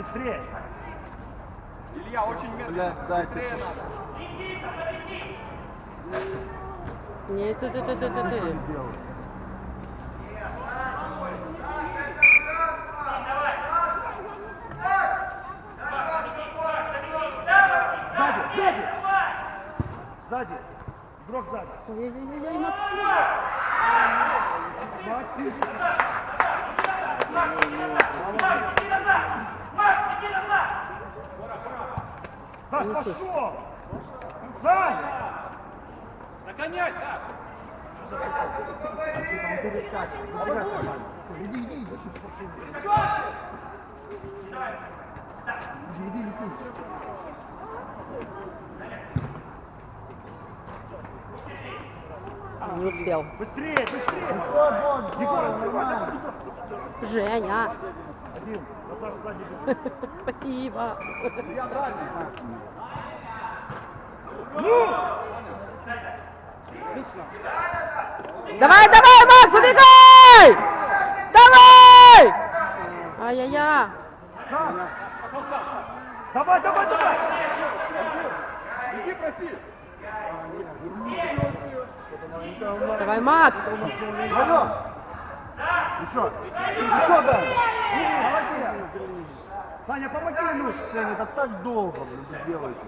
Сань, быстрее. Илья, очень медленно. Дайте. Быстрее надо. Ти, ти, ти, ти, ти. они делают? Сзади, сзади. Сзади. Игрок сзади. Ой-ой-ой, Максим. Максим. Саш, пошел! Саня! Наконяй, Саш. Иди, иди, иди, что ты вообще не Иди, иди, иди. Не успел. Быстрее, быстрее! Егор. Женя. Один. Спасибо. Давай, давай, Макс, убегай! Давай! Ай-яй-яй. Давай, давай, давай! Иди проси. Давай, Макс. Алло. Еще. Еще. Молодец! Саня, помоги, Илюш! Сеня, это так долго, блин, делаете.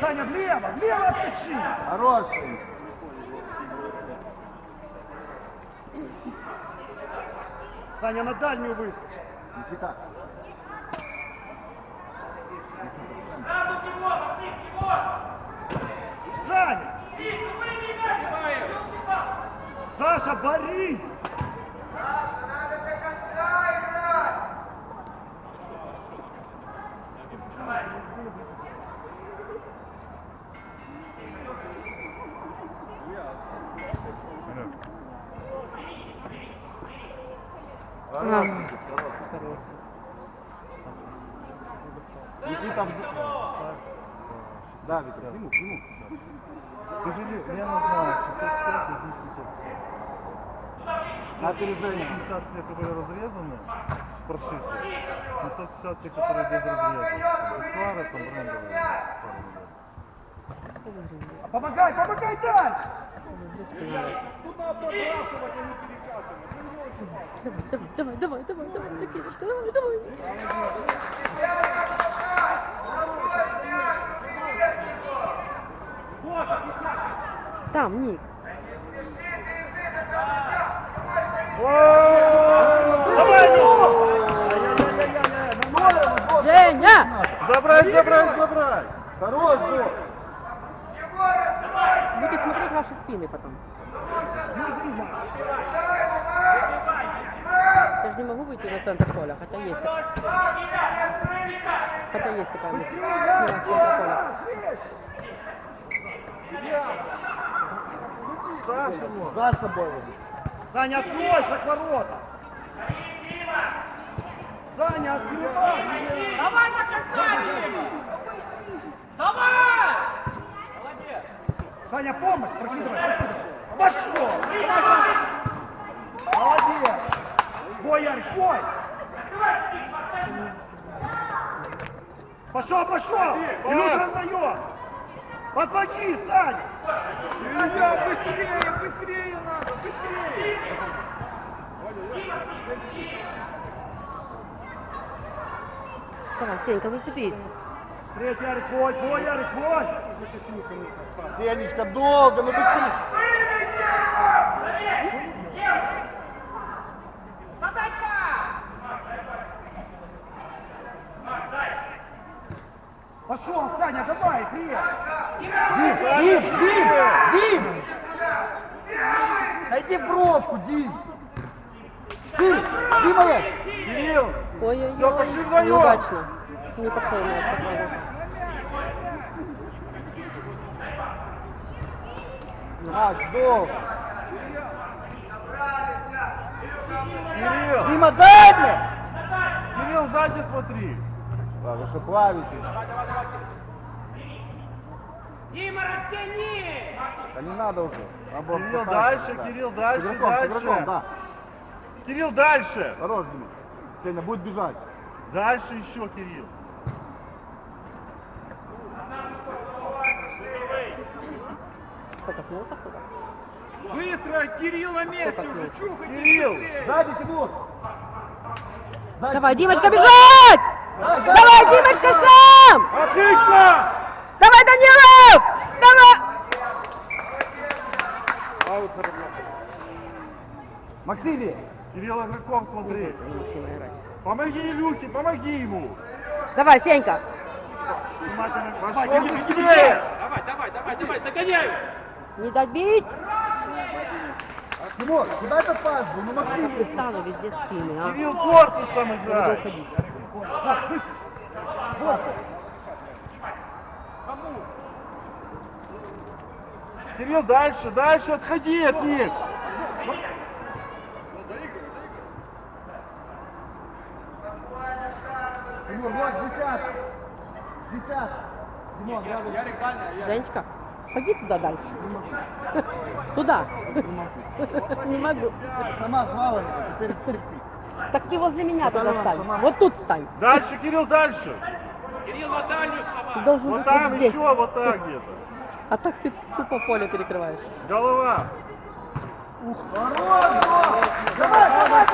Саня, влево, влево отскочи! Хорош, Сеня. Саня, на дальнюю выскочи. Никита. Саня! Саша, бори! А, Никита, в... Да, Виктор, к нему, к нему. 750. Опережение. 50 те, которые разрезаны, прошиты. 750 те, которые без разреза. Эсквары там брендовые. Помогай, помогай дальше! Тут надо подбрасывать, а не перекатывать. Давай, давай, давай, давай, давай, Никитушка, давай, давай, Никитушка. Там, Ник. Давай, Мишка! Женя! Забрать, забрать, забрать. Хорош, Бог. Будете смотреть ваши спины потом. Я же не могу выйти на центр поля, хотя есть такая. Хотя есть такая мысль. На центр поля. Саша. За собой. Саня, откройся к воротам! Саня, открывайся! Давай на конца! Давай! Саня, помощь! Прокидывай, прокидывай! Пошел! Молодец! Бой, Ярик, бой! Пошел, пошел! Илюша раздает! Подвоги, Саня! Илья, быстрее, быстрее надо. Давай, Сенька, зацепись. Третий, бой, Ярик, бой! Сенечка, долго, ну быстрее. Подай пас! Пошел, Саня, давай, привет! Дим, Дим, Дим, Дим. Найди бровку, Дим. Шире, Дима. Кирилл, Ой-ой-ой, пошли вдвоем. неудачно. Не пошел мяч такой. Макс, долго. Кирилл, Дима, дай мне. Кирилл, сзади смотри. Да, вы что плавите? Дима, растяни! Да не надо уже. Было Кирилл, дальше, да. Кирилл, дальше, С игроком, с дальше. игроком, да. Кирилл, дальше. Хорош, Дима. Сеня, будет бежать. Дальше еще, Кирилл. Что, коснулся кто-то? Быстро, Кирилл на месте уже, чухайте Кирилл! быстрее. Сзади, Тимур. Сзади. Давай, Димочка, бежать! Давай, Давай, Димочка, сам! Отлично! Давай, Данилов! Давай! Заработал. Максиме. Кирилл игроков смотри. Максима играть. Помоги Илюхе, помоги ему. Давай, Сенька. Давай, давай, давай, давай, догоняй! Не дать бить! Тимур, куда этот пас был? Ну, Максим. Ты стану везде спины, а? Кирилл корпусом играет. уходить. Кирилл, дальше, дальше, отходи от них. Десятка. Десятка. Димон, рядом. Женечка, ходи туда дальше. Туда. Не могу. Сама звала меня, теперь терпи. Так ты возле меня туда стань. Вот тут стань. Дальше, Кирилл, дальше. Кирилл на дальнюю Ты слова! должен Вот быть там вот здесь. еще, вот так где-то. А так ты тупо поле перекрываешь. Голова. Хорош, Дима. Давай, давай,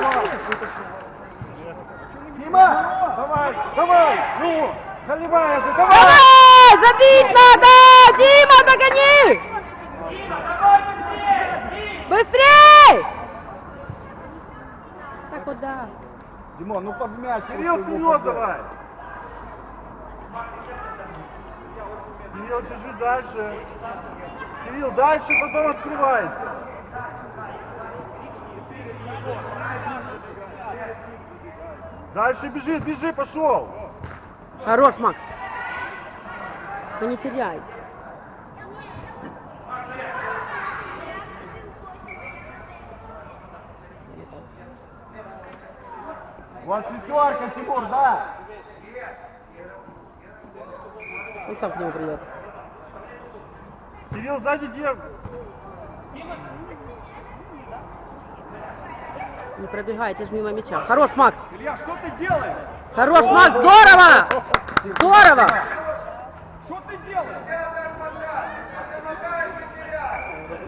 быстрее. Дима! Давай, давай, ну, заливай же, давай! Давай! Забить надо! Дима, догони! Быстрей! А куда? Димон, ну под мяч. Вперед поддай. давай. Кирилл, чуть-чуть дальше. Кирилл, дальше, потом открывайся. Дальше бежит, бежи, пошел. Хорош, Макс. Вы не теряйте. Вот шестерка, Тимур, да. Он сам к нему придет. Кирилл, сзади дев. Не пробегайте ж мимо мяча. Хорош, Макс. Илья, что ты делаешь? Хорош, Макс. Здорово! Здорово! Что ты делаешь?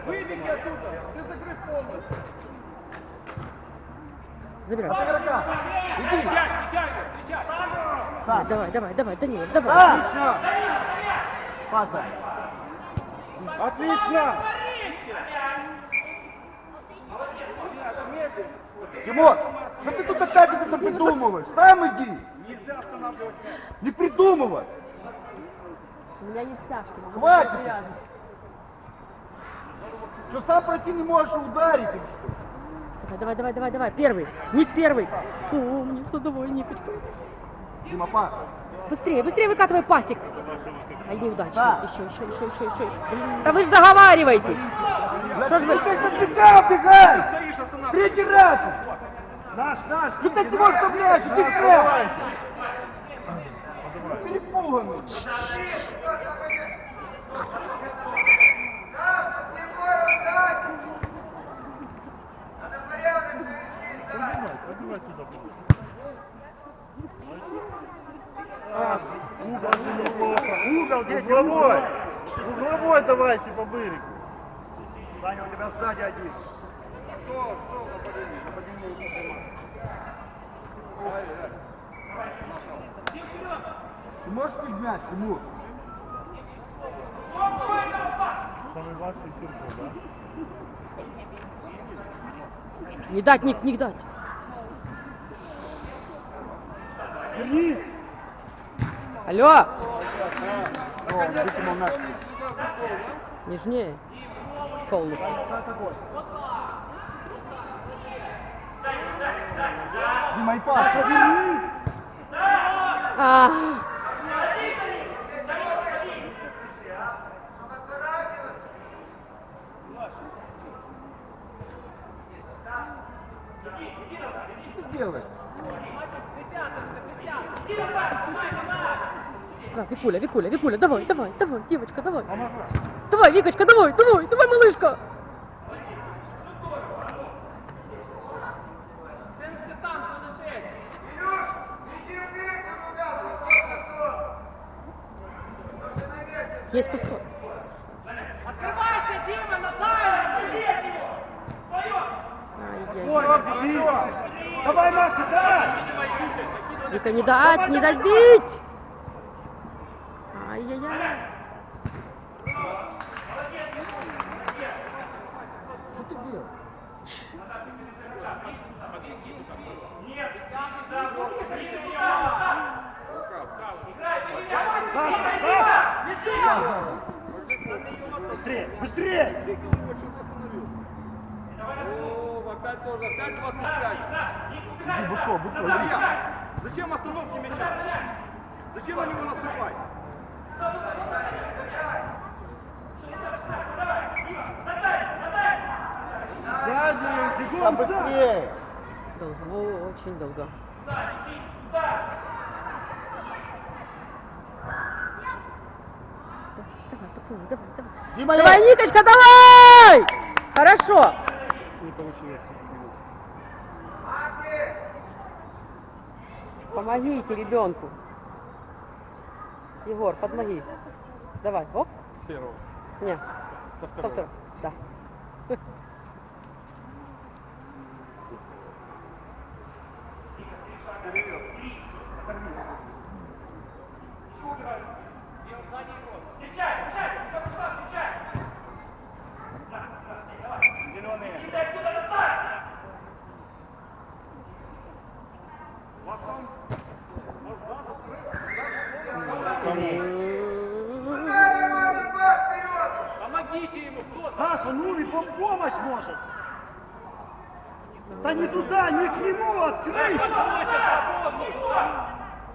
Выбеги отсюда, ты закрыт полностью. Забирай. Игрока. Иди. Встречай, встречай, встречай! Сам. Давай, давай, давай, Данилов, давай. Отлично, Пас дай. Отлично. Тимур, что ты тут опять это придумываешь? Сам иди. Нельзя останавливать мяч. Не придумывай. У меня не могу Хватит. Что сам пройти не можешь и ударить им что? Давай, давай, давай, давай. Первый. Ник первый. Умница, Никочка. Дима, пас. Быстрее, быстрее выкатывай пасик. Ай, неудачно. Да. Еще, еще, еще, еще, еще. Да вы же договариваетесь. Что ж вы? Ты убегаешь. Стоишь, останавливай. Третий раз. Наш, наш. Что ты от него оставляешь? Иди. Давайте. Перепуганный. Пробивай туда. А, угол же неплохо. Угол, угловой. Угловой давайте по берегу. Саня, у тебя сзади один. Ты можешь пить мяч, Тимур? Самый важный Кирилл, да? Не дать, Ник, не дать. Вернись. Алло, нежнее. Солнышко. Дима, и пас. А, Что ты делаешь? Право. Викуля, Викуля, Викуля, давай, давай, давай, девочка, давай. Давай, Викочка, давай, давай, давай, малышка. Есть пустой. Давай, Максик, давай! Вика, не дать, не добить! Саша! Быстрее, быстрее! О, опять тоже, опять 25. Иди, Будко, Будко, иди. Зачем остановки мяча? Зачем на него наступать? Сзади, бегом, быстрее! Долго, очень долго. Да, Давай, пацаны, давай, давай. Дима, Давай! Никочка, давай! Хорошо. Не получилось, как Помогите ребенку. Егор, подмоги. Давай, оп. С первого. Не, Со со второго. второго. Да. Саша, ну и пом- помощь может! Да не туда, не к нему открыть!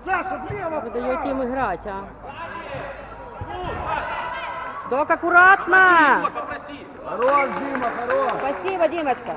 Саша, влево! Вы даете им играть, а? Док, аккуратно! Хорош, Дима, хорош! Спасибо, Димочка.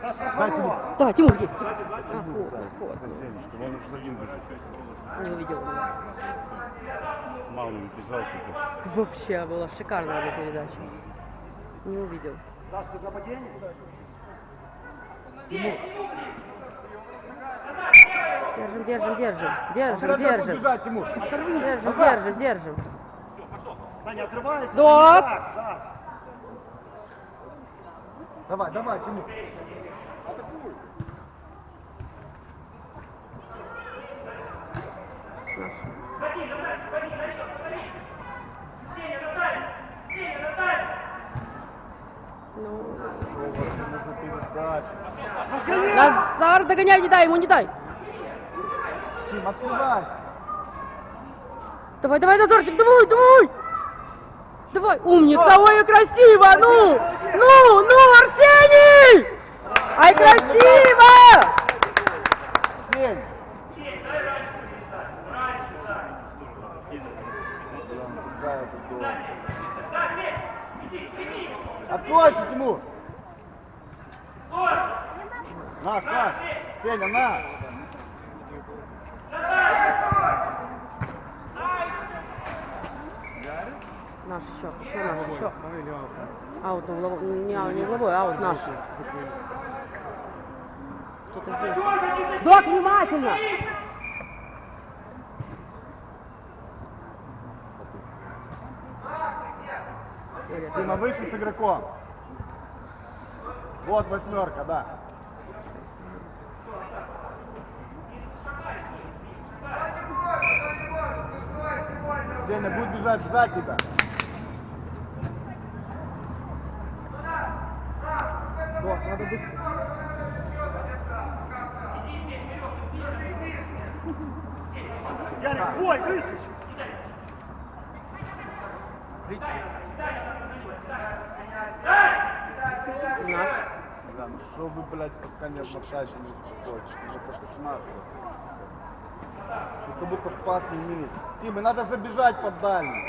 Саша, Дай Тимур. Давай, Тимур есть. Тимур. Тимур, да, Сенечка, он уже один бежит. Не увидел. Мало не бежал, как Вообще была шикарная эта передача. Не увидел. Саша, ты в нападении? Держим, держим, держим. Держим, ты держим. бежать, Тимур? Держим, держим, держим. Саня, открывается! Док! Так, Саша! Давай, давай, Тимур. Наш. Ну, Что у вас сегодня за передача? Назар, догоняй, не дай ему, не дай. Тим, открывайся. Давай, давай, Назарчик, давай, давай. Давай, умница, ой, красиво, ну, ну, ну, Арсений! Ай, красиво! Семь. Откройся, Тимур! Наш, наш! Сеня, наш! Наш еще, еще наш, еще. Аут, ну, угловой, не, не угловой, аут наш. Кто-то здесь. Док, внимательно! Тима, выше с игроком. Вот восьмерка, да. Сеня будет бежать за тебя. Вот, надо быстрее. Ярик, бой, выскочи! Наш. Бля, ну что блядь, пока не успокоитесь? Это кошмар. Вы как будто в пас не умеете. Тима, надо забежать под дальний.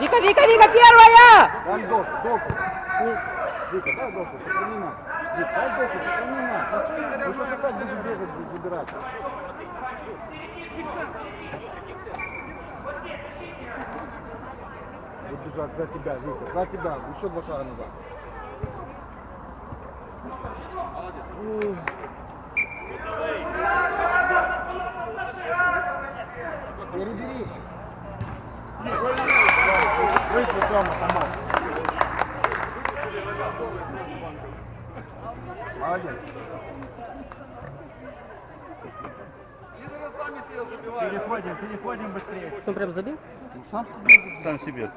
Вика, Вика, Вика, первая! Дай доку, доку. Вика, дай доку, сохрани нас. Вика, дай доку, сохрани нас. Ну что, опять будем бегать, забирать? Будут бежать за тебя, Вика, за тебя. Еще два шага назад. Перебери. Вышли, Тёма, помог. Молодец. Переходим, переходим быстрее. Он прям забил? Ну, сам себе забил. Сам себе.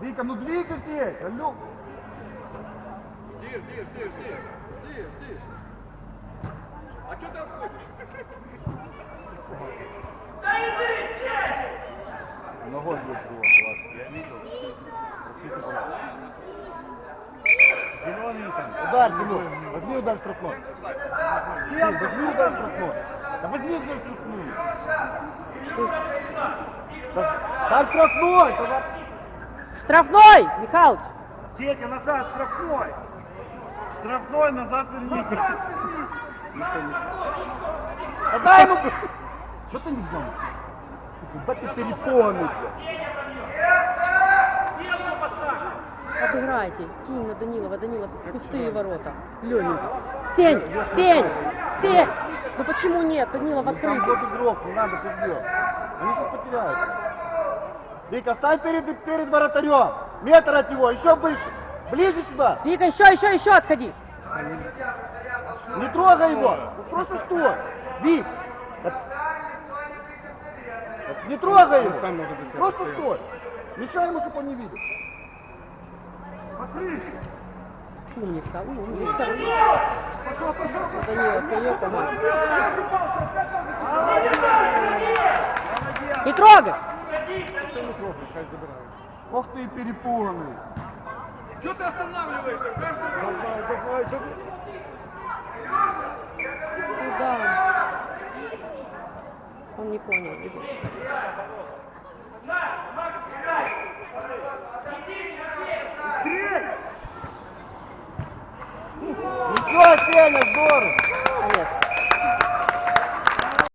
Вика, ну двигайтесь, алло. Дир, дир, дир, дир. Дир, дир. А что ты отходишь? Ногой бьет живот, ваш. Я видел. Простите, пожалуйста. Удар, Тимур. Возьми удар штрафной. Тим, возьми удар штрафной. Да возьми удар штрафной. Да, там штрафной, товар. Штрафной, Михалыч! Петя, назад, штрафной. Штрафной, назад вернись. Да дай ему. Что ты не взял? Сука, да ты перепонный, блядь. Обыграйте, кинь на Данилова, Данилов, пустые ворота. Легенько. Сень, Сень, Сень! Ну почему нет? Данилов Ну, Там открытый. вот игрок, не надо пусть бьет. Они сейчас потеряют. Вика, стань перед, перед воротарем. Метр от него, еще выше. Ближе сюда. Вика, еще, еще, еще отходи. Не трогай его. Просто стой. Вик. Не трогай его. Просто стой. Мешай ему, чтобы он не видел. Умница, умница. Данилов, твое помочь. Не трогай! Ох ты и перепуганный. Что ты останавливаешься? Каждый Куда он? Не понял, видишь? Ничего, Сеня, здорово. Конец.